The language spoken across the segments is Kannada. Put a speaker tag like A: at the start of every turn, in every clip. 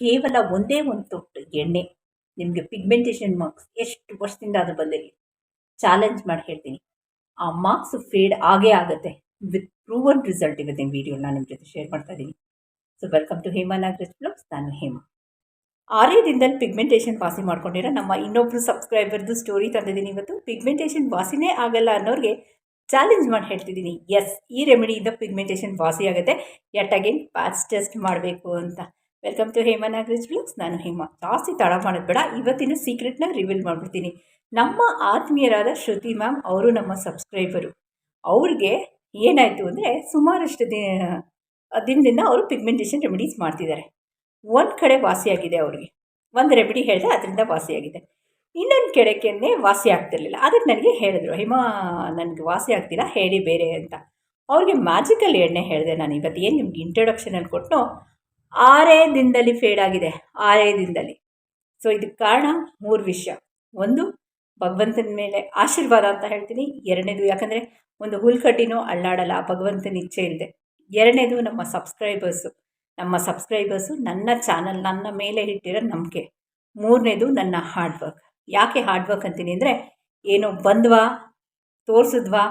A: ಕೇವಲ ಒಂದೇ ಒಂದು ತೊಟ್ಟು ಎಣ್ಣೆ. ನಿಮಗೆ ಪಿಗ್ಮೆಂಟೇಷನ್ ಮಾರ್ಕ್ಸ್ ಎಷ್ಟು ವರ್ಷದಿಂದ ಅದು ಬಂದಿರಲಿ ಚಾಲೆಂಜ್ ಮಾಡಿ ಹೇಳ್ತೀನಿ. ಆ ಮಾರ್ಕ್ಸ್ ಫೇಡ್ ಆಗೇ ಆಗುತ್ತೆ. ವಿತ್ ಪ್ರೂವನ್ ರಿಸಲ್ಟ್ ಇವತ್ತಿನ ವಿಡಿಯೋ ನಾನು ನಿಮ್ಮ ಜೊತೆ ಶೇರ್ ಮಾಡ್ತಾ ಇದ್ದೀನಿ so welcome to Hema Nagaraj blogs ನಾನು ಹೇಮಾ. ಆರೇ ದಿನದಲ್ಲಿ ಪಿಗ್ಮೆಂಟೇಷನ್ ವಾಸಿ ಮಾಡ್ಕೊಂಡಿರೋ ನಮ್ಮ ಇನ್ನೊಬ್ಬರು ಸಬ್ಸ್ಕ್ರೈಬರ್ದು ಸ್ಟೋರಿ ತಂದಿದ್ದೀನಿ ಇವತ್ತು. ಪಿಗ್ಮೆಂಟೇಷನ್ ವಾಸಿನೇ ಆಗಲ್ಲ ಅನ್ನೋರಿಗೆ ಚಾಲೆಂಜ್ ಮಾಡಿ ಹೇಳ್ತಿದ್ದೀನಿ. ಎಸ್ ಈ ರೆಮಿಡಿಯಿಂದ ಪಿಗ್ಮೆಂಟೇಷನ್ ವಾಸಿ ಆಗುತ್ತೆ. ಯಟ್ ಅಗೇನ್ ಪ್ಯಾಚ್ ಟೆಸ್ಟ್ ಮಾಡಬೇಕು ಅಂತ. Welcome to Hema Nagaraj blogs ನಾನು ಹೇಮಾ. ಜಾಸ್ತಿ ತಡ ಮಾಡೋದು ಬೇಡ. ಇವತ್ತಿನ ಸೀಕ್ರೆಟ್ನ ರಿವೀಲ್ ಮಾಡಿಬಿಡ್ತೀನಿ. ನಮ್ಮ ಆತ್ಮೀಯರಾದ ಶ್ರುತಿ ಮ್ಯಾಮ್ ಅವರು ನಮ್ಮ ಸಬ್ಸ್ಕ್ರೈಬರು ಅವ್ರಿಗೆ ಏನಾಯಿತು ಅಂದರೆ ಸುಮಾರಷ್ಟು ದಿನ, ದಿನದಿಂದ ಅವರು ಪಿಗ್ಮೆಂಟೇಷನ್ ರೆಮಿಡೀಸ್ ಮಾಡ್ತಿದ್ದಾರೆ. ಒಂದು ಕಡೆ ವಾಸಿಯಾಗಿದೆ ಅವ್ರಿಗೆ. ಒಂದು ರೆಮಿಡಿ ಹೇಳಿದೆ, ಅದರಿಂದ ವಾಸಿಯಾಗಿದೆ ಇನ್ನೊಂದು ಕಡೆಗೆ ವಾಸಿ ಆಗ್ತಿರ್ಲಿಲ್ಲ. ಅದಕ್ಕೆ ನನಗೆ ಹೇಳಿದ್ರು, ಹಿಮ, ನನಗೆ ವಾಸಿ ಆಗ್ತಿಲ್ಲ, ಹೇಳಿ ಬೇರೆ ಅಂತ. ಅವ್ರಿಗೆ ಮ್ಯಾಜಿಕಲ್ ಎಣ್ಣೆ ಹೇಳಿದೆ ನಾನು ಇವತ್ತು. ಏನು ನಿಮ್ಗೆ ಇಂಟ್ರೊಡಕ್ಷನಲ್ಲಿ ಕೊಟ್ಟು ಆರೇ ದಿನದಲ್ಲಿ ಫೇಡ್ ಆಗಿದೆ. ಆರೇ ದಿನದಲ್ಲಿ. ಸೊ ಇದಕ್ಕೆ ಕಾರಣ ಮೂರು ವಿಷಯ. ಒಂದು, ಭಗವಂತನ ಮೇಲೆ ಆಶೀರ್ವಾದ ಅಂತ ಹೇಳ್ತೀನಿ. ಎರಡನೇದು ಯಾಕಂದರೆ ಒಂದು ಹುಲ್ಕಟ್ಟಿನೂ ಅಳ್ಳಾಡಲ್ಲ ಭಗವಂತನ ಇಚ್ಛೆ ಇಲ್ಲದೆ ಎರಡನೇದು ನಮ್ಮ ಸಬ್ಸ್ಕ್ರೈಬರ್ಸು ನಮ್ಮ ಸಬ್ಸ್ಕ್ರೈಬರ್ಸು ನನ್ನ ಚಾನಲ್ ನನ್ನ ಮೇಲೆ ಇಟ್ಟಿರೋ ನಂಬಿಕೆ. ಮೂರನೇದು ನನ್ನ ಹಾರ್ಡ್ ವರ್ಕ್ ಯಾಕೆ ಹಾರ್ಡ್ ವರ್ಕ್ ಅಂತೀನಿ ಅಂದರೆ, ಏನೋ ಬಂದ್ವಾ, ತೋರಿಸಿದ್ವಾ,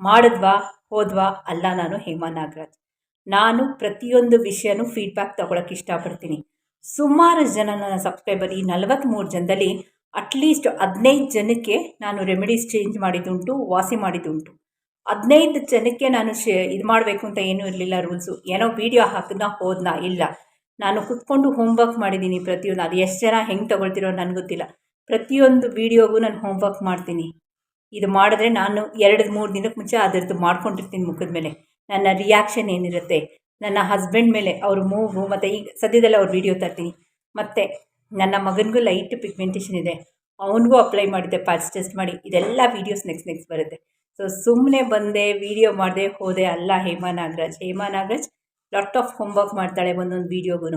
A: ಮಾಡಿದ್ವಾ, ಹೋದ್ವಾ, ಅಲ್ಲ ನಾನು ಹೇಮಾ ನಾಗರಾಜ್. ನಾನು ಪ್ರತಿಯೊಂದು ವಿಷಯನೂ ಫೀಡ್ಬ್ಯಾಕ್ ತಗೊಳಕ್ಕೆ ಇಷ್ಟಪಡ್ತೀನಿ. ಸುಮಾರು ಜನ ನನ್ನ ಸಬ್ಸ್ಕ್ರೈಬರ್ ಈ ನಲವತ್ತ್ಮೂರು ಜನದಲ್ಲಿ ಅಟ್ಲೀಸ್ಟ್ ಹದಿನೈದು ಜನಕ್ಕೆ ನಾನು ರೆಮಿಡೀಸ್ ಚೇಂಜ್ ಮಾಡಿದ್ದುಂಟು, ವಾಸಿ ಮಾಡಿದ್ದುಂಟು. ಹದಿನೈದು ಜನಕ್ಕೆ ನಾನು ಶೇ, ಇದು ಮಾಡಬೇಕು ಅಂತ ಏನೂ ಇರಲಿಲ್ಲ ರೂಲ್ಸು ಏನೋ ವೀಡಿಯೋ ಹಾಕಿದ್ನ ಹೋದ್ನಾ, ಇಲ್ಲ. ನಾನು ಕುತ್ಕೊಂಡು ಹೋಮ್ವರ್ಕ್ ಮಾಡಿದ್ದೀನಿ ಪ್ರತಿಯೊಂದು. ಅದು ಎಷ್ಟು ಜನ ಹೆಂಗೆ ತೊಗೊಳ್ತಿರೋ ನನಗೆ ಗೊತ್ತಿಲ್ಲ. ಪ್ರತಿಯೊಂದು ವೀಡಿಯೋಗೂ ನಾನು ಹೋಮ್ವರ್ಕ್ ಮಾಡ್ತೀನಿ. ಇದು ಮಾಡಿದ್ರೆ ನಾನು ಎರಡು, ಮೂರು ದಿನಕ್ಕೆ ಮುಂಚೆ ಅದರದ್ದು ಮಾಡ್ಕೊಂಡಿರ್ತೀನಿ ಮುಖದ ಮೇಲೆ. ನನ್ನ ರಿಯಾಕ್ಷನ್ ಏನಿರುತ್ತೆ? ನನ್ನ ಹಸ್ಬೆಂಡ್ ಮೇಲೆ ಅವ್ರ ಮೂಗು ಮತ್ತು ಈಗ ಸದ್ಯದಲ್ಲೇ ಅವ್ರ ವಿಡಿಯೋ ತರ್ತೀನಿ. ಮತ್ತು ನನ್ನ ಮಗನಿಗೂ ಲೈಟ್ ಪಿಗ್ಮೆಂಟೇಷನ್ ಇದೆ. ಅವನಿಗೂ ಅಪ್ಲೈ ಮಾಡಿದ್ದೆ ಪ್ಯಾಚ್ ಟೆಸ್ಟ್ ಮಾಡಿ. ಇದೆಲ್ಲ ವೀಡಿಯೋಸ್ ನೆಕ್ಸ್ಟ್ ನೆಕ್ಸ್ಟ್ ಬರುತ್ತೆ. ಸೊ ಸುಮ್ಮನೆ ಬಂದೆ ವೀಡಿಯೋ ಮಾಡಿದೆ, ಹೋದೆ. ಅಲ್ಲ, Hema Nagaraj. Hema Nagaraj lot of homework ಮಾಡ್ತಾಳೆ ಒಂದೊಂದು ವೀಡಿಯೋಗೂ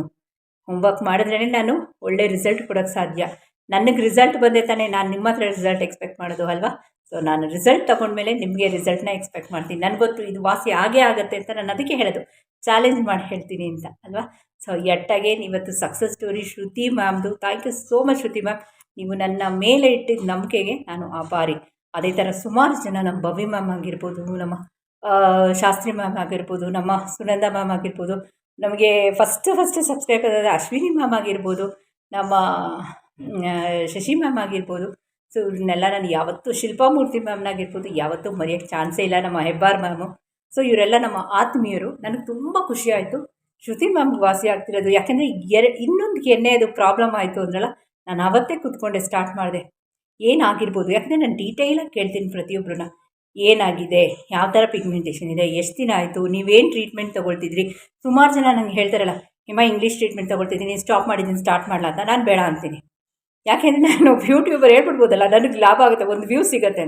A: ಹೋಮ್ವರ್ಕ್ ಮಾಡಿದ್ರೇ ನಾನು ಒಳ್ಳೆ ರಿಸಲ್ಟ್ ಕೊಡೋಕ್ಕೆ ಸಾಧ್ಯ. ನನಗೆ ರಿಸಲ್ಟ್ ಬಂದೆ ತಾನೇ ನಾನು ನಿಮ್ಮ ಹತ್ರ ರಿಸಲ್ಟ್ ಎಕ್ಸ್ಪೆಕ್ಟ್ ಮಾಡೋದು, ಅಲ್ವಾ? ಸೊ ನಾನು ರಿಸಲ್ಟ್ ತೊಗೊಂಡ್ಮೇಲೆ ನಿಮಗೆ ರಿಸಲ್ಟ್ನ ಎಕ್ಸ್ಪೆಕ್ಟ್ ಮಾಡ್ತೀನಿ. ನನಗೆ ಗೊತ್ತು ಇದು ವಾಸಿ ಆಗೇ ಆಗುತ್ತೆ ಅಂತ ನಾನು ಅದಕ್ಕೆ ಹೇಳೋದು. ಚಾಲೆಂಜ್ ಮಾಡಿ ಹೇಳ್ತೀನಿ ಅಂತ, ಅಲ್ವಾ? ಸೊ ಎಟ್ಟಾಗೆ ಇವತ್ತು success story Shruti ಮ್ಯಾಮ್ದು thank you so much Shruti ma'am ನೀವು ನನ್ನ ಮೇಲೆ ಇಟ್ಟಿದ್ದ ನಂಬಿಕೆಗೆ ನಾನು ಆಭಾರಿ. ಅದೇ ಥರ ಸುಮಾರು ಜನ ನಮ್ಮ ಭವ್ಯ ಮ್ಯಾಮ್ ಆಗಿರ್ಬೋದು, ನಮ್ಮ ಶಾಸ್ತ್ರಿ ಮ್ಯಾಮ್ ಆಗಿರ್ಬೋದು, ನಮ್ಮ ಸುನಂದ ಮ್ಯಾಮ್ ಆಗಿರ್ಬೋದು. ನಮಗೆ ಫಸ್ಟ್ ಫಸ್ಟ್ ಸಬ್ಸ್ಕ್ರೈಬ್ ಆದ ಅಶ್ವಿನಿ ಮ್ಯಾಮ್ ಆಗಿರ್ಬೋದು, ನಮ್ಮ ಶಶಿ ಮ್ಯಾಮ್ ಆಗಿರ್ಬೋದು. ಸೊ ಇವ್ರನ್ನೆಲ್ಲ ನಾನು ಯಾವತ್ತೂ ಶಿಲ್ಪಾಮೂರ್ತಿ ಮ್ಯಾಮ್ನಾಗಿರ್ಬೋದು ಯಾವತ್ತೂ ಮರೆಯೋಕ್ಕೆ ಚಾನ್ಸೇ ಇಲ್ಲ ನಮ್ಮ ಹೆಬ್ಬಾರ್ ಮ್ಯಾಮು ಸೊ ಇವರೆಲ್ಲ ನಮ್ಮ ಆತ್ಮೀಯರು. ನನಗೆ ತುಂಬ ಖುಷಿ ಆಯಿತು. ಶ್ರುತಿ ಮ್ಯಾಮ್ಗೆ ವಾಸಿ ಆಗ್ತಿರೋದು. ಯಾಕೆಂದರೆ ಎರ ಇನ್ನೊಂದು ಅದು ಪ್ರಾಬ್ಲಮ್ ಆಯಿತು ಅಂದ್ರಲ್ಲ, ನಾನು ಅವತ್ತೇ ಕೂತ್ಕೊಂಡೆ ಸ್ಟಾರ್ಟ್ ಮಾಡಿದೆ. ಏನಾಗಿರ್ಬೋದು? ಯಾಕಂದರೆ ನಾನು ಡೀಟೇಲಾಗಿ ಕೇಳ್ತೀನಿ ಪ್ರತಿಯೊಬ್ಬರನ್ನ ಏನಾಗಿದೆ? ಯಾವ ಥರ ಪಿಗ್ಮೆಂಟೇಷನ್ ಇದೆ? ಎಷ್ಟು ದಿನ ಆಯಿತು? ನೀವೇನು ಟ್ರೀಟ್ಮೆಂಟ್ ತೊಗೊಳ್ತಿದ್ರಿ? ಸುಮಾರು ಜನ ನಂಗೆ ಹೇಳ್ತಾರಲ್ಲ, ಹಿಮ ಇಂಗ್ಲೀಷ್ ಟ್ರೀಟ್ಮೆಂಟ್ ತೊಗೊಳ್ತಿದ್ದೀನಿ. ಸ್ಟಾಪ್ ಮಾಡಿದ್ದೀನಿ ಸ್ಟಾರ್ಟ್ ಮಾಡಲ್ಲ ಅಂತ. ನಾನು ಬೇಡ ಅಂತೀನಿ. ಯಾಕೆಂದರೆ ನಾನು ಯೂಟ್ಯೂಬರ್ ಹೇಳ್ಬಿಡ್ಬೋದಲ್ಲ, ನನಗೆ ಲಾಭ ಆಗುತ್ತೆ, ಒಂದು ವ್ಯೂ ಸಿಗುತ್ತೆ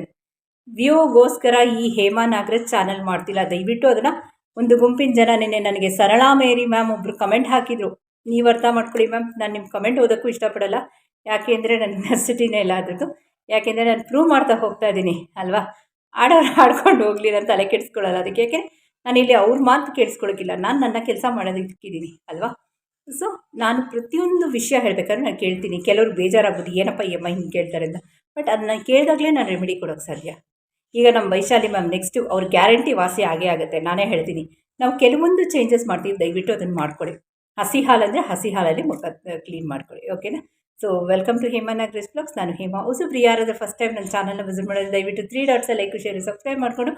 A: ವ್ಯೂಗೋಸ್ಕರ ಈ ಹೇಮಾ ನಾಗರಾಜ್ ಚಾನಲ್ ಮಾಡ್ತಿಲ್ಲ. ದಯವಿಟ್ಟು ಅದನ್ನು ಒಂದು ಗುಂಪಿನ ಜನ ನಿನ್ನೆ ನನಗೆ ಸರಳಾ ಮೇರಿ ಮ್ಯಾಮ್ ಒಬ್ಬರು ಕಮೆಂಟ್ ಹಾಕಿದರು. ನೀವು ಅರ್ಥ ಮಾಡ್ಕೊಳ್ಳಿ ಮ್ಯಾಮ್ ನಾನು ನಿಮ್ಮ ಕಮೆಂಟ್ ಓದೋಕ್ಕೂ ಇಷ್ಟಪಡಲ್ಲ. ಯಾಕೆಂದರೆ ನನ್ನ ನರ್ಸಿಟಿನೇ ಇಲ್ಲ ಅದರದ್ದು. ಯಾಕೆಂದರೆ ನಾನು ಪ್ರೂವ್ ಮಾಡ್ತಾ ಹೋಗ್ತಾ ಇದ್ದೀನಿ, ಅಲ್ವಾ? ಆಡೋರು ಆಡ್ಕೊಂಡು ಹೋಗಲಿ, ನಾನು ತಲೆ ಕೆಡಿಸ್ಕೊಳ್ಳಲ್ಲ. ಅದಕ್ಕೆ ಯಾಕೆ? ನಾನು ಇಲ್ಲಿ ಅವ್ರ ಮಾತು ಕೇಳಿಸ್ಕೊಳ್ಳೋಕ್ಕಿಲ್ಲ ನಾನು ನನ್ನ ಕೆಲಸ ಮಾಡೋದಕ್ಕಿದ್ದೀನಿ, ಅಲ್ವಾ? ಸೊ ನಾನು ಪ್ರತಿಯೊಂದು ವಿಷಯ ಹೇಳಬೇಕಾದ್ರೆ ನಾನು ಕೇಳ್ತೀನಿ. ಕೆಲವರು ಬೇಜಾರಾಗ್ಬೋದು, ಏನಪ್ಪ ಎಮ್ಮ ಹಿಂಗೆ ಕೇಳ್ತಾರೆ ಅಂತ. ಬಟ್ ಅದನ್ನ ಕೇಳಿದಾಗಲೇ ನಾನು ರೆಮಿಡಿ ಕೊಡೋಕ್ಕೆ ಸಾಧ್ಯ. ಈಗ ನಮ್ಮ ವೈಶಾಲಿ ಮ್ಯಾಮ್ ನೆಕ್ಸ್ಟು ಅವ್ರ ಗ್ಯಾರಂಟಿ ವಾಸಿ ಆಗೇ ಆಗುತ್ತೆ. ನಾನೇ ಹೇಳ್ತೀನಿ. ನಾವು ಕೆಲವೊಂದು ಚೇಂಜಸ್ ಮಾಡ್ತೀವಿ, ದಯವಿಟ್ಟು ಅದನ್ನು ಮಾಡ್ಕೊಳ್ಳಿ ಹಸಿ ಹಾಲು ಅಂದರೆ ಹಸಿ ಹಾಲಲ್ಲಿ ಮುಖ ಕ್ಲೀನ್ ಮಾಡ್ಕೊಳ್ಳಿ ಓಕೆನಾ ಸೊ ವೆಲ್ಕಮ್ ಟು ಹೇಮಾ ನಾಗ್ರೆಸ್ ಬ್ಲಾಗ್ಸ್ ನಾನು ಹೇಮಾ. ಹೊಸ ಯಾರಾದರೂ ಫಸ್ಟ್ ಟೈಮ್ ನನ್ನ ಚಾನಲ್ನ ವಿಸಿಟ್ ಮಾಡೋದು. ದಯವಿಟ್ಟು three dots like share subscribe ಮಾಡಿಕೊಂಡು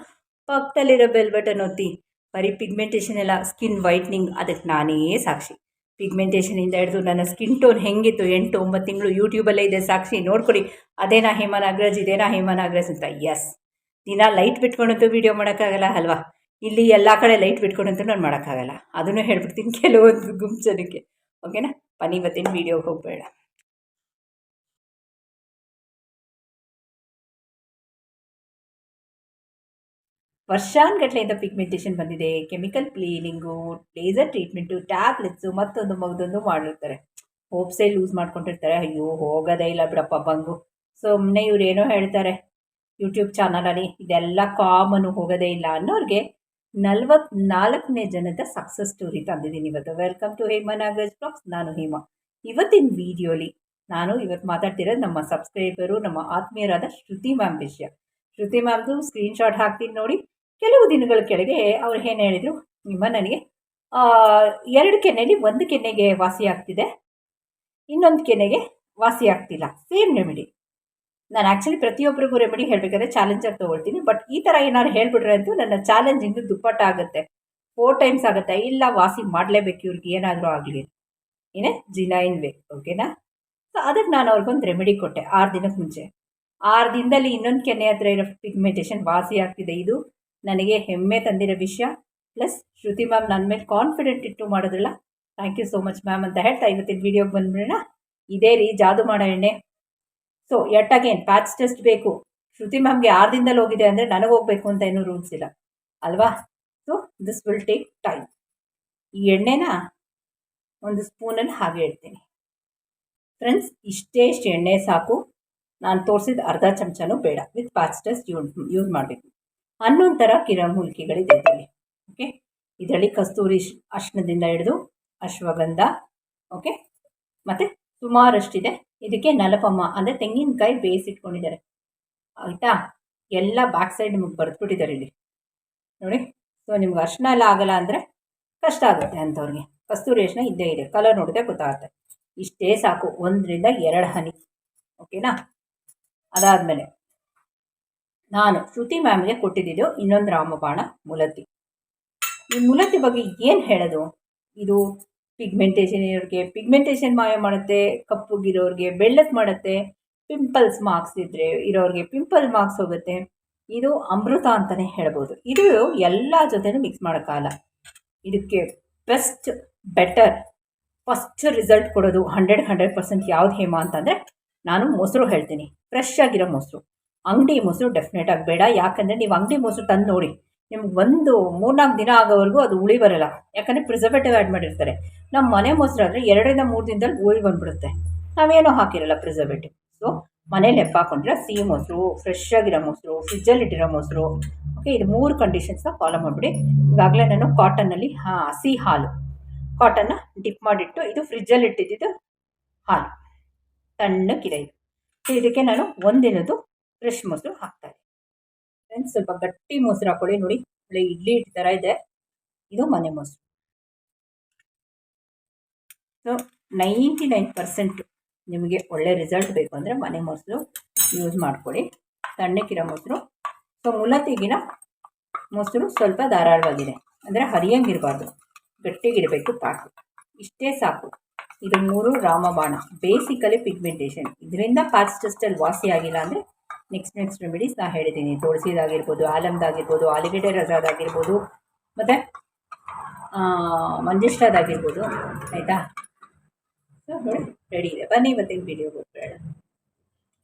A: ಪಕ್ಕದಲ್ಲಿರೋ ಬೆಲ್ ಬಟನ್ ಒತ್ತಿ. ಬರೀ ಪಿಗ್ಮೆಂಟೇಷನ್ ಎಲ್ಲ ಸ್ಕಿನ್ ವೈಟ್ನಿಂಗ್ ಅದಕ್ಕೆ ನಾನೇ ಸಾಕ್ಷಿ. ಪಿಗ್ಮೆಂಟೇಷನಿಂದ ಹಿಡಿದು ನನ್ನ ಸ್ಕಿನ್ ಟೋನ್ ಹೆಂಗಿತ್ತು? ಎಂಟು, ಒಂಬತ್ತು ತಿಂಗಳು ಯೂಟ್ಯೂಬಲ್ಲೇ ಇದೆ, ಸಾಕ್ಷಿ ನೋಡ್ಕೊಡಿ. ಅದೇನಾ ಹೇಮಾ ನಾಗರಾಜ್ ಇದೇನಾ ಹೇಮಾ ನಾಗರಾಜ್ ಅಂತ? ಎಸ್ ದಿನ ಲೈಟ್ ಬಿಟ್ಕೊಂಡಂತೂ ವೀಡಿಯೋ ಮಾಡೋಕ್ಕಾಗಲ್ಲ ಅಲ್ವಾ? ಇಲ್ಲಿ ಎಲ್ಲ ಕಡೆ ಲೈಟ್ ಬಿಟ್ಕೊಂಡಂತೂ ನಾನು ಮಾಡೋಕ್ಕಾಗಲ್ಲ. ಅದನ್ನು ಹೇಳ್ಬಿಡ್ತೀನಿ ಕೆಲವೊಂದು ಗುಂಪು ಜನಕ್ಕೆ. ಓಕೆನಾ ಬನ್ನಿ, ಇವತ್ತಿನ ವೀಡಿಯೋಗೆ ಹೋಗಬೇಡ. ವರ್ಷಾನುಗಟ್ಲೆಯಿಂದ ಪಿಗ್ಮೆಂಟೇಷನ್ ಬಂದಿದೆ. Chemical cleaning laser treatment tablets ಮತ್ತೊಂದು ಮಗದೊಂದು ಮಾಡಿರ್ತಾರೆ ಹೋಪ್ಸೇ ಲೂಸ್ ಮಾಡ್ಕೊಂಡಿರ್ತಾರೆ. ಅಯ್ಯೋ, ಹೋಗೋದೇ ಇಲ್ಲ ಬಿಡಪ್ಪ ಬಂಗು. ಸುಮ್ಮನೆ ಇವ್ರು ಏನೋ ಹೇಳ್ತಾರೆ. ಯೂಟ್ಯೂಬ್ ಚಾನಲಲ್ಲಿ ಇದೆಲ್ಲ ಕಾಮನು ಹೋಗೋದೇ ಇಲ್ಲ ಅನ್ನೋರಿಗೆ ನಲ್ವತ್ನಾಲ್ಕನೇ ಜನದ ಸಕ್ಸಸ್ ಸ್ಟೋರಿ ತಂದಿದ್ದೀನಿ ಇವತ್ತು. Welcome to Hema Nagaraj blogs ನಾನು ಹೇಮಾ. ಇವತ್ತಿನ ವಿಡಿಯೋಲಿ ನಾನು ಇವತ್ತು ಮಾತಾಡ್ತಿರೋದು ನಮ್ಮ ಸಬ್ಸ್ಕ್ರೈಬರು ನಮ್ಮ ಆತ್ಮೀಯರಾದ ಶ್ರುತಿ ಮ್ಯಾಮ್ ವಿಷಯ. ಶ್ರುತಿ ಮ್ಯಾಮ್ದು ಸ್ಕ್ರೀನ್ಶಾಟ್ ಹಾಕ್ತೀನಿ ನೋಡಿ. ಕೆಲವು ದಿನಗಳ ಕೆಳಗೆ ಅವ್ರು ಏನು ಹೇಳಿದರು, ನಿಮ್ಮ ನನಗೆ ಎರಡು ಕೆನೆಯಲ್ಲಿ ಒಂದು ಕೆನೆಗೆ ವಾಸಿ ಆಗ್ತಿದೆ, ಇನ್ನೊಂದು ಕೆನೆಗೆ ವಾಸಿ ಆಗ್ತಿಲ್ಲ. ಸೇಮ್ ರೆಮಿಡಿ ನಾನು ಆ್ಯಕ್ಚುಲಿ ಪ್ರತಿಯೊಬ್ಬರಿಗೂ ರೆಮಿಡಿ ಹೇಳಬೇಕಾದ್ರೆ ಚಾಲೆಂಜಾಗಿ ತೊಗೊಳ್ತೀನಿ ಬಟ್ ಈ ಥರ ಏನಾದ್ರು ಹೇಳ್ಬಿಟ್ರೆ ಅಂತೂ ನನ್ನ ಚಾಲೆಂಜ್ ದುಪ್ಪಟ್ಟ ಆಗುತ್ತೆ. ಫೋರ್ ಟೈಮ್ಸ್ ಆಗುತ್ತೆ. ಇಲ್ಲ, ವಾಸಿ ಮಾಡಲೇಬೇಕು ಇವ್ರಿಗೆ, ಏನಾದರೂ ಆಗಲಿ ಏನೇ? ಜಿನೈನ್ ವೇ ಓಕೆನಾ ಸೊ ಅದಕ್ಕೆ ನಾನು ಅವ್ರಿಗೊಂದು ರೆಮಿಡಿ ಕೊಟ್ಟೆ ಆರು ದಿನಕ್ಕೆ ಮುಂಚೆ. ಆರು ದಿನದಲ್ಲಿ ಇನ್ನೊಂದು ಕೆನೆ ಹತ್ರ ಇರೋ ಪಿಗ್ಮೆಂಟೇಷನ್ ವಾಸಿ ಆಗ್ತಿದೆ ಇದು. ನನಗೆ ಹೆಮ್ಮೆ ತಂದಿರೋ ವಿಷಯ. ಪ್ಲಸ್ ಶ್ರುತಿ ಮ್ಯಾಮ್ ನನ್ನ ಮೇಲೆ ಕಾನ್ಫಿಡೆಂಟ್ ಇಟ್ಟು ಮಾಡೋದಿಲ್ಲ thank you so much ma'am ಅಂತ ಹೇಳ್ತಾ ಇವತ್ತಿನ ವೀಡಿಯೋಗೆ ಬಂದ್ಬಿಡೋಣ. ಇದೇ ರೀ, ಜಾದು ಮಾಡೋ ಎಣ್ಣೆ. So at again patch test ಬೇಕು. ಶ್ರುತಿ ಮ್ಯಾಮ್ಗೆ ಆರು ದಿನದಲ್ಲಿ ಹೋಗಿದೆ ಅಂದರೆ ನನಗೆ ಹೋಗಬೇಕು ಅಂತ ಏನೂ ರೂಲ್ಸ್ ಇಲ್ಲ. ಅಲ್ವಾ? So this will take time ಈ ಎಣ್ಣೆನ ಒಂದು ಸ್ಪೂನಲ್ಲಿ ಹಾಗೆ ಇಡ್ತೀನಿ ಫ್ರೆಂಡ್ಸ್ ಇಷ್ಟೇ ಇಷ್ಟು ಎಣ್ಣೆ ಸಾಕು. ನಾನು ತೋರಿಸಿದ ಅರ್ಧ ಚಮಚನೂ ಬೇಡ. With patch test use use ಮಾಡಬೇಕು. ಹನ್ನೊಂದು ಥರ ಕಿರಮೂಲಿಕೆಗಳಿದೆ ಇದರಲ್ಲಿ. ಓಕೆ ಇದರಲ್ಲಿ ಕಸ್ತೂರಿ ಅಶ್ನದಿಂದ ಹಿಡಿದು ಅಶ್ವಗಂಧ ಓಕೆ ಮತ್ತು ಸುಮಾರಷ್ಟಿದೆ. ಇದಕ್ಕೆ ನಲಪಮ್ಮ, ಅಂದರೆ ತೆಂಗಿನಕಾಯಿ ಬೇಯಿಸಿಟ್ಕೊಂಡಿದ್ದಾರೆ. ಆಯಿತಾ? ಎಲ್ಲ ಬ್ಯಾಕ್ ಸೈಡ್ ನಿಮಗೆ ಬರೆದ್ಬಿಟ್ಟಿದ್ದಾರೆ ಇಲ್ಲಿ. ನೋಡಿ ಸೊ ನಿಮ್ಗೆ ಅರ್ಶನ ಎಲ್ಲ ಆಗಲ್ಲ ಅಂದರೆ ಕಷ್ಟ ಆಗುತ್ತೆ ಅಂಥವ್ರಿಗೆ. ಕಸ್ತೂರಿ ಅರ್ಶನ ಇದ್ದೇ ಇದೆ. ಕಲರ್ ನೋಡಿದ್ರೆ ಗೊತ್ತಾಗುತ್ತೆ. ಇಷ್ಟೇ ಸಾಕು. ಒಂದರಿಂದ ಎರಡು ಹನಿ. ಓಕೆನಾ ಅದಾದಮೇಲೆ ನಾನು ಶ್ರುತಿ ಮ್ಯಾಮ್ಗೆ ಕೊಟ್ಟಿದ್ದು ಇನ್ನೊಂದು ರಾಮಬಾಣ ಮುಲತಿ ಈ ಮುಲತಿ ಬಗ್ಗೆ ಏನು ಹೇಳೋದು? ಇದು ಪಿಗ್ಮೆಂಟೇಷನ್ ಇರೋರಿಗೆ ಪಿಗ್ಮೆಂಟೇಷನ್ ಮಾಯ ಮಾಡುತ್ತೆ ಕಪ್ಪುಗಿರೋರಿಗೆ ಬೆಳ್ಳಕ್ಕೆ ಮಾಡುತ್ತೆ ಪಿಂಪಲ್ಸ್ ಮಾರ್ಕ್ಸ್ ಇದ್ದರೆ ಇರೋರಿಗೆ ಪಿಂಪಲ್ ಮಾರ್ಕ್ಸ್ ಹೋಗುತ್ತೆ. ಇದು ಅಮೃತ ಅಂತಲೇ ಹೇಳ್ಬೋದು. ಇದು ಎಲ್ಲ ಜೊತೆನೂ ಮಿಕ್ಸ್ ಮಾಡೋಕ್ಕಾಗಲ್ಲ ಇದಕ್ಕೆ ಬೆಸ್ಟ್ ಬೆಟರ್ ಫಸ್ಟ್ ರಿಸಲ್ಟ್ ಕೊಡೋದು ಹಂಡ್ರೆಡ್ ಹಂಡ್ರೆಡ್ ಪರ್ಸೆಂಟ್ ಯಾವ್ದು ಹೇಮ ಅಂತಂದರೆ ನಾನು ಮೊಸರು ಹೇಳ್ತೀನಿ. ಫ್ರೆಶ್ ಆಗಿರೋ ಮೊಸರು. ಅಂಗಡಿ ಮೊಸರು ಡೆಫಿನೆಟ್ ಆಗಿ ಬೇಡ ಯಾಕಂದರೆ ನೀವು ಅಂಗಡಿ ಮೊಸರು ತಂದು ನೋಡಿ, ನಿಮ್ಗೆ ಒಂದು ಮೂರ್ನಾಲ್ಕು ದಿನ ಆಗೋವರೆಗೂ ಅದು ಉಳಿ ಬರಲ್ಲ. ಯಾಕಂದರೆ ಪ್ರಿಸರ್ವೇಟಿವ್ ಆ್ಯಡ್ ಮಾಡಿರ್ತಾರೆ. ನಮ್ಮ ಮನೆ ಮೊಸರು ಆದರೆ ಎರಡರಿಂದ ಮೂರು ದಿನದಲ್ಲಿ ಉಳಿ ಬಂದ್ಬಿಡುತ್ತೆ. ನಾವೇನೋ ಹಾಕಿರಲ್ಲ ಪ್ರಿಸರ್ವೇಟಿವ್ ಸೊ ಮನೇಲಿ ಹಾಕೊಂಡ್ರೆ ಸಿಹಿ ಮೊಸರು ಫ್ರೆಶ್ ಆಗಿರೋ ಮೊಸರು ಫ್ರಿಜ್ಜಲ್ಲಿ ಇಟ್ಟಿರೋ ಮೊಸರು ಓಕೆ ಇದು ಮೂರು ಕಂಡೀಷನ್ಸ್ನ ಫಾಲೋ ಮಾಡಿಬಿಡಿ. ಈಗಾಗಲೇ ನಾನು ಕಾಟನ್ನಲ್ಲಿ ಹಾಂ ಹಸಿ ಹಾಲು. ಕಾಟನ್ನ ಡಿಪ್ ಮಾಡಿಟ್ಟು, ಇದು ಫ್ರಿಜ್ಜಲ್ಲಿ ಇಟ್ಟಿದ್ದು ಹಾಲು. ತಣ್ಣಕ್ಕಿದೆ ಇದು ಸೊ ಇದಕ್ಕೆ ನಾನು ಒಂದಿನದು ಫ್ರೆಶ್ ಮೊಸರು ಹಾಕ್ತಾರೆ. ಫ್ರೆಂಡ್ಸ್ ಸ್ವಲ್ಪ ಗಟ್ಟಿ ಮೊಸರು ಹಾಕೊಳ್ಳಿ. ನೋಡಿ, ಒಳ್ಳೆ ಇಡ್ಲಿ ಹಿಟ್ಟು ಥರ ಇದೆ. ಇದು ಮನೆ ಮೊಸರು. ಸೊ ನೈಂಟಿ ನೈನ್ ಪರ್ಸೆಂಟ್ ನಿಮಗೆ ಒಳ್ಳೆ ರಿಸಲ್ಟ್ ಬೇಕು ಅಂದರೆ ಮನೆ ಮೊಸರು ಯೂಸ್ ಮಾಡ್ಕೊಳ್ಳಿ. ತಣ್ಣಕ್ಕಿರೋ ಮೊಸರು. ಸೊ ಮುಲತೆಗಿನ ಮೊಸರು ಸ್ವಲ್ಪ ಧಾರಾಳವಾಗಿದೆ. ಅಂದರೆ ಹರಿಯಂಗಿರಬಾರ್ದು ಗಟ್ಟಿಗಿರಬೇಕು ಪಾಕು. ಇಷ್ಟೇ ಸಾಕು. ಇದು ಮೂರು ರಾಮಬಾಣ. ಬೇಸಿಕಲಿ ಪಿಗ್ಮೆಂಟೇಷನ್ ಇದರಿಂದ ಪ್ಯಾಚ್ ಟೆಸ್ಟಲ್ಲಿ ವಾಸಿ ಆಗಿಲ್ಲ ಅಂದರೆ ನೆಕ್ಸ್ಟ್ ನೆಕ್ಸ್ಟ್ ರೆಮಿಡೀಸ್ ನಾನು ಹೇಳಿದ್ದೀನಿ. ತುಳಸಿದಾಗಿರ್ಬೋದು ಆಲಮ್ದಾಗಿರ್ಬೋದು ಆಲಿಗಡ್ಡೆ ರಸದಾಗಿರ್ಬೋದು, ಮತ್ತು ಮಂಜುಷ್ಟಾದಾಗಿರ್ಬೋದು ಆಯಿತಾ? ಸೊ ರೆಡಿ ಇದೆ. ಬನ್ನಿ ಇವತ್ತಿನ ವಿಡಿಯೋಗೆ ಹೋಗ್ಬೇಡ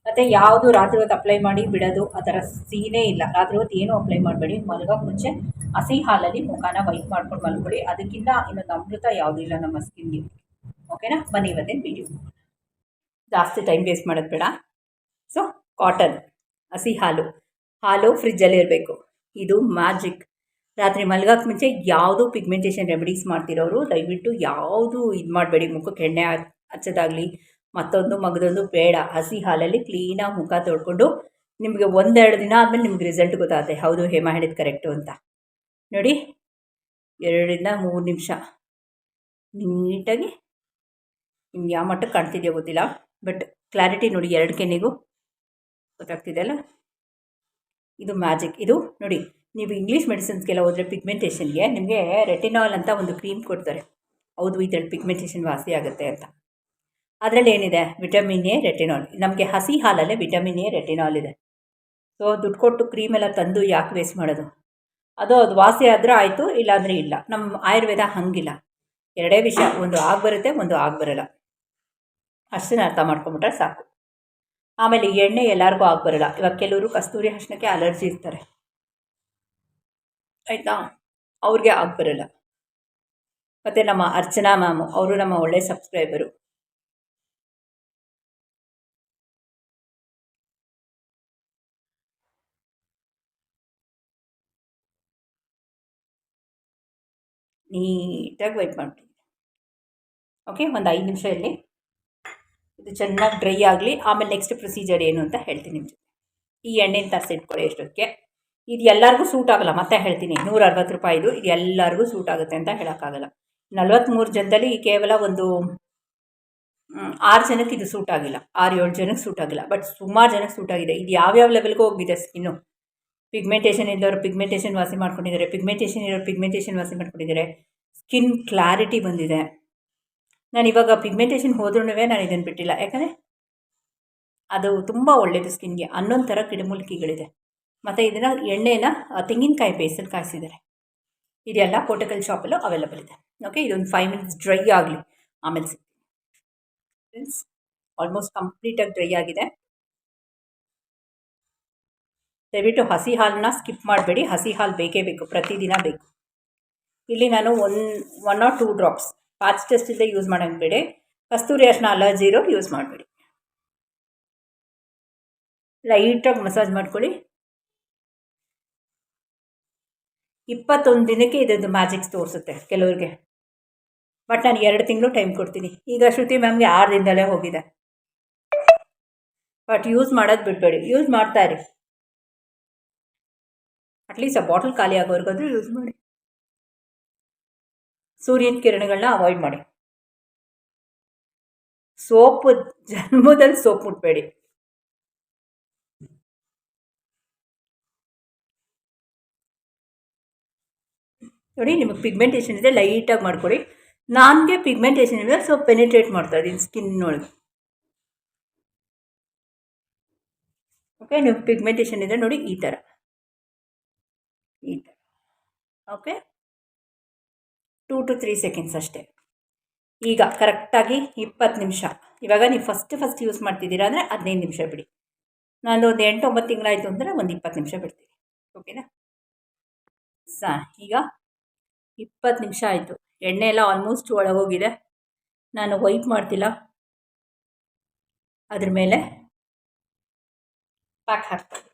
A: ಮತ್ತು ಯಾವುದು ರಾತ್ರಿ ಹೊತ್ತು ಅಪ್ಲೈ ಮಾಡಿ ಬಿಡೋದು, ಆ ಥರ ಸೀನೇ ಇಲ್ಲ. ರಾತ್ರಿ ಹೊತ್ತು ಏನೂ ಅಪ್ಲೈ ಮಾಡಬೇಡಿ. ಮಲಗೋ ಮುಂಚೆ ಹಸಿ ಹಾಲಲ್ಲಿ ಮುಖಾನ ವೈಪ್ ಮಾಡ್ಕೊಂಡು ಮಲ್ಕೊಳ್ಳಿ ಅದಕ್ಕಿಂತ ಇನ್ನೊಂದು ಅಮೃತ ಯಾವುದೂ ಇಲ್ಲ ನಮ್ಮ ಸ್ಕಿನ್ಗೆ ಓಕೆನಾ ಬನ್ನಿ ಇವತ್ತಿನ ವಿಡಿಯೋ ಜಾಸ್ತಿ ಟೈಮ್ ವೇಸ್ಟ್ ಮಾಡೋದು ಬೇಡ. ಸೊ ಕಾಟನ್ ಹಸಿ ಹಾಲು. ಹಾಲು ಫ್ರಿಜ್ಜಲ್ಲಿ ಇರಬೇಕು. ಇದು ಮ್ಯಾಜಿಕ್ ರಾತ್ರಿ ಮಲಗೋಕ್ಕೆ ಮುಂಚೆ ಯಾವುದು ಪಿಗ್ಮೆಂಟೇಷನ್ ರೆಮಿಡೀಸ್ ಮಾಡ್ತಿರೋರು ದಯವಿಟ್ಟು ಯಾವುದು ಇದು ಮಾಡಬೇಡಿ. ಮುಖಕ್ಕೆ ಎಣ್ಣೆ ಹಚ್ಚೋದಾಗಲಿ, ಮತ್ತೊಂದು ಮಗದೊಂದು ಬೇಡ. ಹಸಿ ಹಾಲಲ್ಲಿ ಕ್ಲೀನಾಗಿ ಮುಖ ತೊಳ್ಕೊಂಡು ನಿಮಗೆ ಒಂದೆರಡು ದಿನ ಆದಮೇಲೆ ನಿಮ್ಗೆ ರಿಸಲ್ಟ್ ಗೊತ್ತಾಗುತ್ತೆ. ಹೌದು, ಹೇಮ ಹೇಳಿದ್ದು ಕರೆಕ್ಟು ಅಂತ. ನೋಡಿ, ಎರಡರಿಂದ ಮೂರು ನಿಮಿಷ. ನೀಟಾಗಿ ನಿಮ್ಗೆ ಯಾವ ಮಟ್ಟಕ್ಕೆ ಕಾಣ್ತಿದೆಯೋ ಗೊತ್ತಿಲ್ಲ. ಬಟ್ ಕ್ಲಾರಿಟಿ ನೋಡಿ ಎರಡು ಕೆನ್ನೆಗೂ ಗೊತ್ತಾಗ್ತಿದೆಯಲ್ಲ? ಇದು ಮ್ಯಾಜಿಕ್. ಇದು ನೋಡಿ, ನೀವು ಇಂಗ್ಲೀಷ್ ಮೆಡಿಸಿನ್ಸ್ಗೆಲ್ಲ ಹೋದರೆ ಪಿಗ್ಮೆಂಟೇಷನ್ಗೆ ನಿಮಗೆ ರೆಟಿನಾಲ್ ಅಂತ ಒಂದು ಕ್ರೀಮ್ ಕೊಡ್ತಾರೆ. ಹೌದು ಇದರಲ್ಲಿ ಪಿಗ್ಮೆಂಟೇಷನ್ ವಾಸಿ ಆಗುತ್ತೆ ಅಂತ. ಅದರಲ್ಲಿ ಏನಿದೆ? ವಿಟಮಿನ್ ಎ ರೆಟಿನಾಲ್ ನಮಗೆ ಹಸಿ ಹಾಲಲ್ಲೇ ವಿಟಮಿನ್ ಎ ರೆಟಿನಾಲ್ ಇದೆ. ಸೊ ದುಡ್ಡು ಕೊಟ್ಟು ಕ್ರೀಮೆಲ್ಲ ತಂದು ಯಾಕೆ ವೇಸ್ಟ್ ಮಾಡೋದು? ಅದು ಅದು ವಾಸಿ ಆದರೆ ಆಯಿತು, ಇಲ್ಲಾಂದರೆ ಇಲ್ಲ. ನಮ್ಮ ಆಯುರ್ವೇದ ಹಂಗಿಲ್ಲ. ಎರಡೇ ವಿಷಯ ಒಂದು ಆಗಿ ಬರುತ್ತೆ, ಒಂದು ಆಗಿ ಬರಲ್ಲ. ಅಷ್ಟನ್ನು ಅರ್ಥ ಮಾಡ್ಕೊಂಬಿಟ್ರೆ ಸಾಕು. ಆಮೇಲೆ ಎಣ್ಣೆ ಎಲ್ಲರಿಗೂ ಆಗಿ ಬರಲ್ಲ ಇವಾಗ ಕೆಲವರು ಕಸ್ತೂರಿ ಹಸ್ನಕ್ಕೆ ಅಲರ್ಜಿ ಇರ್ತಾರೆ. ಆಯಿತಾ? ಅವ್ರಿಗೆ ಆಗ್ಬರಲ್ಲ. ಮತ್ತು ನಮ್ಮ ಅರ್ಚನಾ ಮ್ಯಾಮು ಅವರು ನಮ್ಮ ಒಳ್ಳೆ ಸಬ್ಸ್ಕ್ರೈಬರು ನೀಟಾಗಿ ವೈಟ್ ಮಾಡ್ತೀನಿ. ಓಕೆ ಒಂದು ಐದು ನಿಮಿಷ ಇಲ್ಲಿ ಇದು ಚೆನ್ನಾಗಿ ಡ್ರೈ ಆಗಲಿ, ಆಮೇಲೆ ನೆಕ್ಸ್ಟ್ ಪ್ರೊಸೀಜರ್ ಏನು ಅಂತ ಹೇಳ್ತೀನಿ ನಿಮ್ಮ ಜೊತೆ ಈ ಎಣ್ಣೆನ ತರಿಸಿಟ್ಕೊಳ್ಳಿ ಎಷ್ಟೊತ್ತಿಗೆ ಇದು ಎಲ್ಲರಿಗೂ ಸೂಟ್ ಆಗಲ್ಲ, ಮತ್ತೆ ಹೇಳ್ತೀನಿ ನೂರ ಅರವತ್ತು ರೂಪಾಯಿದು ಇದು ಎಲ್ಲರಿಗೂ ಸೂಟ್ ಆಗುತ್ತೆ ಅಂತ ಹೇಳೋಕ್ಕಾಗಲ್ಲ. ನಲ್ವತ್ತ್ಮೂರು ಜನದಲ್ಲಿ ಕೇವಲ ಒಂದು ಆರು ಜನಕ್ಕೆ ಇದು ಸೂಟ್ ಆಗಿಲ್ಲ, ಆರು ಏಳು ಜನಕ್ಕೆ ಸೂಟ್ ಆಗಿಲ್ಲ ಬಟ್ ಸುಮಾರು ಜನಕ್ಕೆ ಸೂಟ್ ಆಗಿದೆ. ಇದು ಯಾವ್ಯಾವ ಲೆವೆಲ್ಗೂ ಹೋಗಿದೆ ಸ್ಕಿನ್ನು ಪಿಗ್ಮೆಂಟೇಷನ್ ಇದ್ದವರು ಪಿಗ್ಮೆಂಟೇಷನ್ ವಾಸಿ ಮಾಡ್ಕೊಂಡಿದ್ದಾರೆ ಪಿಗ್ಮೆಂಟೇಷನ್ ಇರೋರು ಪಿಗ್ಮೆಂಟೇಷನ್ ವಾಸಿ ಮಾಡ್ಕೊಂಡಿದ್ದಾರೆ. ಸ್ಕಿನ್ ಕ್ಲಾರಿಟಿ ಬಂದಿದೆ. ನಾನು ಇವಾಗ ಪಿಗ್ಮೆಂಟೇಷನ್ ಹೋದ್ರೂ ನಾನು ಇದನ್ನು ಬಿಟ್ಟಿಲ್ಲ. ಯಾಕಂದರೆ ಅದು ತುಂಬ ಒಳ್ಳೆಯದು ಸ್ಕಿನ್ಗೆ ಹನ್ನೊಂದು ಥರ ಗಿಡಮೂಲಿಕೆಗಳಿದೆ ಮತ್ತು ಇದನ್ನು ಎಣ್ಣೆನ ತೆಂಗಿನಕಾಯಿ ಬೇಸಲ್ಲಿ ಕಾಯಿಸಿದ್ದಾರೆ. ಇದೆಲ್ಲ ಕೋಟಕಲ್ ಶಾಪಲ್ಲೂ ಅವೈಲಬಲ್ ಇದೆ. ಓಕೆ ಇದೊಂದು ಫೈವ್ ಮಿನಿಟ್ಸ್ ಡ್ರೈ ಆಗಲಿ. ಆಮೇಲೆ ಫ್ರೆಂಡ್ಸ್ ಆಲ್ಮೋಸ್ಟ್ ಕಂಪ್ಲೀಟಾಗಿ ಡ್ರೈ ಆಗಿದೆ. ದಯವಿಟ್ಟು ಹಸಿ ಹಾಲನ್ನ ಸ್ಕಿಪ್ ಮಾಡಬೇಡಿ. ಹಸಿ ಹಾಲು ಬೇಕೇ ಬೇಕು. ಪ್ರತಿದಿನ ಬೇಕು. ಇಲ್ಲಿ ನಾನು one one or two drops patch test ಇಲ್ಲದೆ ಯೂಸ್ ಮಾಡೋಂಗಬೇಡಿ ಕಸ್ತೂರಿ ಅರ್ಶಿನ ಅಲರ್ಜಿ ಇರೋರು ಯೂಸ್ ಮಾಡಬೇಡಿ. ಲೈಟಾಗಿ ಮಸಾಜ್ ಮಾಡ್ಕೊಳ್ಳಿ. ಇಪ್ಪತ್ತೊಂದು ದಿನಕ್ಕೆ ಇದೊಂದು ಮ್ಯಾಜಿಕ್ಸ್ ತೋರಿಸುತ್ತೆ ಕೆಲವ್ರಿಗೆ. ಬಟ್ ನಾನು ಎರಡು ತಿಂಗಳು ಟೈಮ್ ಕೊಡ್ತೀನಿ. ಈಗ ಶ್ರುತಿ ಮ್ಯಾಮ್ಗೆ ಆರು ದಿನದಲ್ಲೇ ಹೋಗಿದೆ. ಬಟ್ ಯೂಸ್ ಮಾಡೋದು ಬಿಡಬೇಡಿ. ಯೂಸ್ ಮಾಡ್ತಾ ಇರಿ. ಅಟ್ಲೀಸ್ಟ್ ಆ ಬಾಟಲ್ ಖಾಲಿ ಆಗೋರ್ಗಾದ್ರೂ ಯೂಸ್ ಮಾಡಿ. ಸೂರ್ಯನ ಕಿರಣಗಳನ್ನ ಅವಾಯ್ಡ್ ಮಾಡಿ. ಸೋಪು, ಜನ್ಮದಲ್ಲಿ ಸೋಪ್ ಮುಟ್ಬೇಡಿ ನೋಡಿ, ನಿಮಗೆ ಪಿಗ್ಮೆಂಟೇಷನ್ ಇದೆ ಲೈಟಾಗಿ ಮಾಡ್ಕೊಡಿ. ನನಗೆ ಪಿಗ್ಮೆಂಟೇಷನ್ ಇದೆ ಸೊ ಪೆನಿಟ್ರೇಟ್ ಮಾಡ್ತಾ ಇದ್ದೀನಿ ಸ್ಕಿನ್ ಒಳಗೆ. ಓಕೆ ನೀವು ಪಿಗ್ಮೆಂಟೇಷನ್ ಇದೆ, ನೋಡಿ, ಈ ಥರ ಈ ಥರ okay two to three seconds ಅಷ್ಟೇ. ಈಗ ಕರೆಕ್ಟಾಗಿ ಇಪ್ಪತ್ತು ನಿಮಿಷ. ಇವಾಗ ನೀವು ಫಸ್ಟ್ ಫಸ್ಟ್ ಯೂಸ್ ಮಾಡ್ತಿದ್ದೀರಾ ಅಂದರೆ ಹದಿನೈದು ನಿಮಿಷ ಬಿಡಿ. ನಾನು ಒಂದು ಎಂಟು ಒಂಬತ್ತು ತಿಂಗಳಾಯಿತು ಅಂದರೆ ಒಂದು ಇಪ್ಪತ್ತು ನಿಮಿಷ ಬಿಡ್ತೀನಿ. ಓಕೆನಾ ಸಾ, ಈಗ ಇಪ್ಪತ್ತು ನಿಮಿಷ ಆಯಿತು. ಎಣ್ಣೆ ಎಲ್ಲ ಆಲ್ಮೋಸ್ಟ್ ಒಳಗೋಗಿದೆ. ನಾನು ವೈಪ್ ಮಾಡ್ತಿಲ್ಲ. ಅದ್ರ ಮೇಲೆ ಪ್ಯಾಕ್ ಹಾಕ್ತೀನಿ.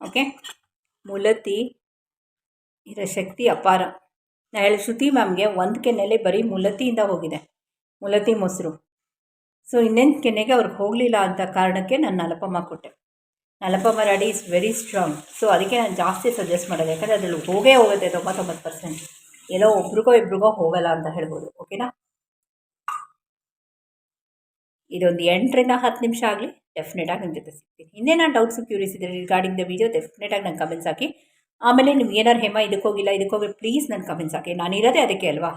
A: ಓಕೆ ಮುಲತಿ ಇದರ ಶಕ್ತಿ ಅಪಾರ. ನಾ ಹೇಳಿ ಶ್ರುತಿ ಮ್ಯಾಮ್ಗೆ ಒಂದು ಕೆನೆಯಲ್ಲಿ ಬರೀ ಮುಲತಿಯಿಂದ ಹೋಗಿದೆ. ಮುಲತಿ ಮೊಸರು. ಸೊ ಇನ್ನೊಂದು ಕೆನೆಗೆ ಅವ್ರಿಗೆ ಹೋಗಲಿಲ್ಲ ಅಂತ ಕಾರಣಕ್ಕೆ ನಾನು ನಲಪಮ್ಮ ಕೊಟ್ಟೆ. ನಲಪಮ್ಮ ರಾಡಿ ಇಸ್ ವೆರಿ ಸ್ಟ್ರಾಂಗ್. ಸೊ ಅದಕ್ಕೆ ನಾನು ಜಾಸ್ತಿ ಸಜೆಸ್ಟ್ ಮಾಡೋದು. ಯಾಕಂದರೆ ಅದರಲ್ಲಿ ಹೋಗೇ ಹೋಗುತ್ತೆ ತೊಂಬತ್ತೊಂಬತ್ತು ಪರ್ಸೆಂಟ್. ಎಲ್ಲೋ ಒಬ್ರಿಗೋ ಇಬ್ರಿಗೋ ಹೋಗಲ್ಲ ಅಂತ ಹೇಳ್ಬೋದು. ಓಕೆನಾ ಇದೊಂದು ಎಂಟರಿಂದ ಹತ್ತು ನಿಮಿಷ ಆಗಲಿ ಡೆಫಿನೆಟಾಗಿ ನಿಮ್ಮ ಜೊತೆ ಸಿಗ್ತೀನಿ. ಇನ್ನೇನಾರು ಡೌಟ್ಸು ಕ್ಯೂರಿಯಸ್ ಇದ್ದರೆ ರಿಗಾರ್ಡಿಂಗ್ ದ ವೀಡಿಯೋ ಡೆಫಿನೆಟಾಗಿ ನಂಗೆ ಕಮೆಂಟ್ಸ್ ಹಾಕಿ. ಆಮೇಲೆ ನಿಮ್ಗೆ ಏನಾರು ಹೋಗಿಲ್ಲ ಇದಕ್ಕೆ ಹೋಗಿ ಪ್ಲೀಸ್ ನನ್ನ ಕಮೆಂಟ್ಸ್ ಹಾಕಿ. ನಾನು ಇರೋದೇ ಅದಕ್ಕೆ ಅಲ್ವಾ?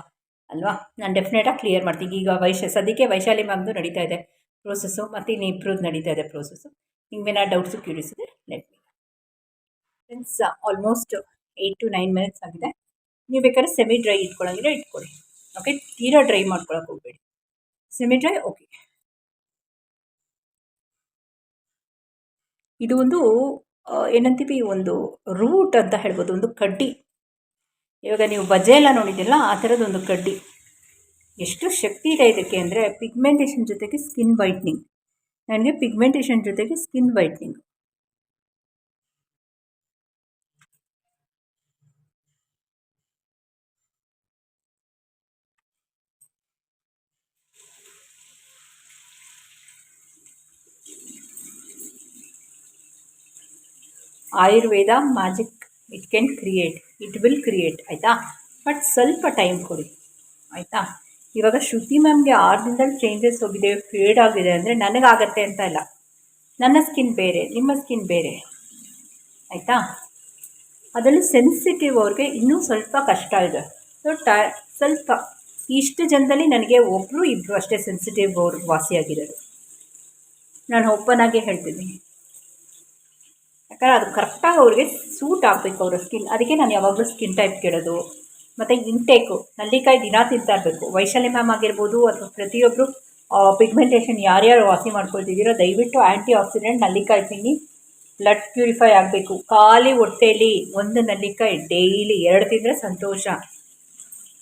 A: ಅಲ್ವಾ? ನಾನು ಡೆಫಿನೆಟಾಗಿ ಕ್ಲಿಯರ್ ಮಾಡ್ತೀನಿ. ಈಗ ವೈಶ, ಸದ್ಯಕ್ಕೆ ವೈಶಾಲಿ ಮ್ಯಾಮ್ದು ನಡೀತಾ ಇದೆ ಪ್ರೋಸೆಸ್ಸು ಮತ್ತು ಇನ್ನು ಇಬ್ರದ್ದು ನಡೀತಾ ಇದೆ ಪ್ರೋಸೆಸ್ಸು ನಿಮ್ಗೇನಾರು ಡೌಟ್ಸು ಕ್ಯೂರಿಯಸ್ ಇದೆ let me friends almost eight to nine minutes ಆಗಿದೆ. ನೀವು ಬೇಕಾದ್ರೆ ಸೆಮಿ ಡ್ರೈ ಇಟ್ಕೊಳ್ಳೋಂಗಿದ್ರೆ ಇಟ್ಕೊಳ್ಳಿ. ಓಕೆ ತೀರಾ ಡ್ರೈ ಮಾಡ್ಕೊಳಕ್ಕೆ ಹೋಗಬೇಡಿ. ಸೆಮಿ ಡ್ರೈ ಓಕೆ ಇದು ಒಂದು ಏನಂತೀವಿ, ಒಂದು ರೂಟ್ ಅಂತ ಹೇಳ್ಬೋದು, ಒಂದು ಕಡ್ಡಿ. ಇವಾಗ ನೀವು ಬಜೆ ಎಲ್ಲ ನೋಡಿದ್ದಿಲ್ಲ ಆ ಥರದ್ದು ಕಡ್ಡಿ. ಎಷ್ಟು ಶಕ್ತಿ ಇದೆ ಇದಕ್ಕೆ ಅಂದರೆ ಪಿಗ್ಮೆಂಟೇಷನ್ ಜೊತೆಗೆ ಸ್ಕಿನ್ ವೈಟ್ನಿಂಗ್ ನನಗೆ ಪಿಗ್ಮೆಂಟೇಷನ್ ಜೊತೆಗೆ skin whitening Ayurveda magic it can create it will create ಆಯಿತಾ? ಬಟ್ ಸ್ವಲ್ಪ ಟೈಮ್ ಕೊಡಿ, ಆಯಿತಾ? ಇವಾಗ ಶ್ರುತಿ ಮ್ಯಾಮ್ಗೆ ಆರು ದಿನದಲ್ಲಿ ಚೇಂಜಸ್ ಹೋಗಿದೆ ಫೇಡ್ ಆಗಿದೆ ಅಂದರೆ ನನಗಾಗತ್ತೆ ಅಂತ ಇಲ್ಲ ನನ್ನ ಸ್ಕಿನ್ ಬೇರೆ, ನಿಮ್ಮ ಸ್ಕಿನ್ ಬೇರೆ, ಆಯಿತಾ? ಅದರಲ್ಲೂ ಸೆನ್ಸಿಟಿವ್ ಅವ್ರಿಗೆ ಇನ್ನೂ ಸ್ವಲ್ಪ ಕಷ್ಟ ಇದೆ. ಸೊ ಟ, ಸ್ವಲ್ಪ, ಇಷ್ಟು ಜನದಲ್ಲಿ ನನಗೆ ಒಬ್ಬರು ಇಬ್ಬರು ಅಷ್ಟೇ ಸೆನ್ಸಿಟಿವ್ ಅವ್ರಿಗೆ ವಾಸಿಯಾಗಿರೋದು ನಾನು ಓಪನ್ ಆಗಿ ಹೇಳ್ತಿದ್ದೀನಿ ಯಾಕಂದರೆ ಅದು ಕರೆಕ್ಟಾಗಿ ಅವ್ರಿಗೆ ಸೂಟ್ ಆಗಬೇಕು ಅವರ ಸ್ಕಿನ್ ಅದಕ್ಕೆ ನಾನು ಯಾವಾಗಲೂ ಸ್ಕಿನ್ ಟೈಪ್ ಕೇಳೋದು. ಮತ್ತು ಇಂಟೇಕು ನಲ್ಲಿಕಾಯಿ ದಿನ ತಿಂತಾ ಇರಬೇಕು. ವೈಶಾಲಿ ಮ್ಯಾಮ್ ಆಗಿರ್ಬೋದು ಅಥವಾ ಪ್ರತಿಯೊಬ್ಬರು ಪಿಗ್ಮೆಂಟೇಷನ್ ಯಾರ್ಯಾರು ವಾಸಿ ಮಾಡ್ಕೊಳ್ತಿದ್ದೀರೋ, ದಯವಿಟ್ಟು ಆ್ಯಂಟಿ ಆಕ್ಸಿಡೆಂಟ್ ನಲ್ಲಿಕಾಯಿ ತಿನ್ನಿ. ಬ್ಲಡ್ ಪ್ಯೂರಿಫೈ ಆಗಬೇಕು. ಖಾಲಿ ಹೊಟ್ಟೆಯಲ್ಲಿ ಒಂದು ನಲ್ಲಿಕಾಯಿ ಡೈಲಿ ಎರಡು ತಿಂದರೆ ಸಂತೋಷ.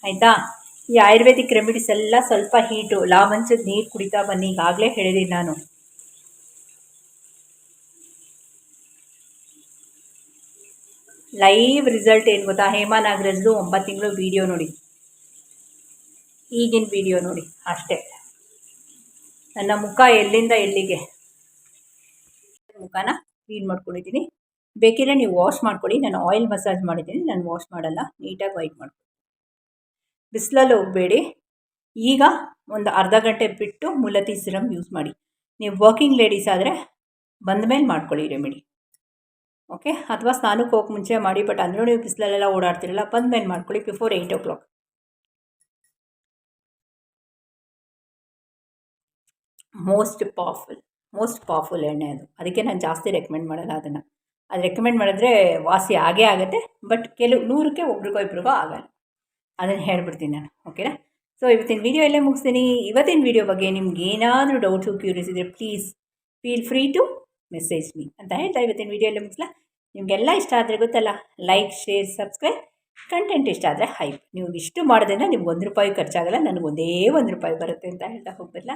A: ಆಯಿತಾ? ಈ ಆಯುರ್ವೇದಿಕ್ ರೆಮಿಡೀಸ್ ಎಲ್ಲ ಸ್ವಲ್ಪ ಹೀಟು ಲಾಮಂಚದ ನೀರು ಕುಡಿತಾ ಬನ್ನಿ. ಈಗಾಗಲೇ ಹೇಳಿದ್ದೀನಿ ನಾನು. ಲೈವ್ ರಿಸಲ್ಟ್ ಏನು ಗೊತ್ತಾ? ಹೇಮಾ ನಾಗರಾಜ್ದು ಒಂಬತ್ತು ತಿಂಗಳು ವೀಡಿಯೋ ನೋಡಿ. ಈಗಿನ ವಿಡಿಯೋ ನೋಡಿ, ಅಷ್ಟೇ. ನನ್ನ ಮುಖ ಎಲ್ಲಿಂದ ಎಲ್ಲಿಗೆ? ಮುಖನ ಕ್ಲೀನ್ ಮಾಡ್ಕೊಂಡಿದ್ದೀನಿ. ಬೇಕಿದ್ರೆ ನೀವು ವಾಶ್ ಮಾಡ್ಕೊಳ್ಳಿ. ನಾನು ಆಯಿಲ್ ಮಸಾಜ್ ಮಾಡಿದ್ದೀನಿ. ನಾನು ವಾಶ್ ಮಾಡಲ್ಲ. ನೀಟಾಗಿ ವೈಟ್ ಮಾಡ್ಕೊಳ್ಳಿ. ಬಿಸಿಲಲ್ಲಿ ಹೋಗಬೇಡಿ. ಈಗ ಒಂದು ಅರ್ಧ ಗಂಟೆ ಬಿಟ್ಟು ಮುಲತಿ ಸಿರಮ್ ಯೂಸ್ ಮಾಡಿ. ನೀವು ವರ್ಕಿಂಗ್ ಲೇಡೀಸ್ ಆದರೆ ಬಂದ ಮೇಲೆ ಮಾಡ್ಕೊಳ್ಳಿ ರೆಮಿಡಿ ಓಕೆ ಅಥವಾ ಸ್ನಾನಕ್ಕೆ ಹೋಗಿ ಮುಂಚೆ ಮಾಡಿ ಬಟ್ ಅಂದರೂ ನೀವು ಬಿಸಿಲಲ್ಲೆಲ್ಲ ಓಡಾಡ್ತಿರಲ್ಲ, ಬಂದ ಮೇಲೆ ಮಾಡ್ಕೊಳ್ಳಿ before eight o'clock most powerful most powerful ಎಣ್ಣೆ ಅದು. ಅದಕ್ಕೆ ನಾನು ಜಾಸ್ತಿ ರೆಕಮೆಂಡ್ ಮಾಡಲ್ಲ ಅದನ್ನು. ಅದು ರೆಕಮೆಂಡ್ ಮಾಡಿದ್ರೆ ವಾಸಿ ಆಗೇ ಆಗುತ್ತೆ ಬಟ್ ಕೆಲವು ನೂರಕ್ಕೆ ಒಬ್ರಿಗೋ ಇಬ್ರಿಗೋ ಆಗಲ್ಲ. ಅದನ್ನು ಹೇಳ್ಬಿಡ್ತೀನಿ ನಾನು ಓಕೆನಾ ಸೊ ಇವತ್ತಿನ ವೀಡಿಯೋ ಎಲ್ಲೇ ಮುಗಿಸ್ತೀನಿ. ಇವತ್ತಿನ ವೀಡಿಯೋ ಬಗ್ಗೆ ನಿಮ್ಗೆ ಏನಾದರೂ ಡೌಟ್ಸು ಕ್ಯೂರಿಯಸ್ ಇದ್ದರೆ please feel free to message me ಅಂತ ಹೇಳ್ತಾ ಇವತ್ತಿನ ವಿಡಿಯೋ ಎಲ್ಲ ಮುಗಿಸ್ಲಾ? ನಿಮಗೆಲ್ಲ ಇಷ್ಟ ಆದರೆ ಗೊತ್ತಲ್ಲ? ಲೈಕ್ ಶೇರ್ ಸಬ್ಸ್ಕ್ರೈಬ್ ಕಂಟೆಂಟ್ ಇಷ್ಟ ಆದರೆ ಹೈಪ್ ನೀವು ಇಷ್ಟು ಮಾಡೋದ್ರಿಂದ ನಿಮ್ಗೆ ಒಂದು ರೂಪಾಯಿ ಖರ್ಚಾಗಲ್ಲ, ನನಗೆ ಒಂದೇ ಒಂದು ರೂಪಾಯಿ ಬರುತ್ತೆ ಅಂತ ಹೇಳ್ತಾ ಹೋಗ್ಬರಲ್ಲ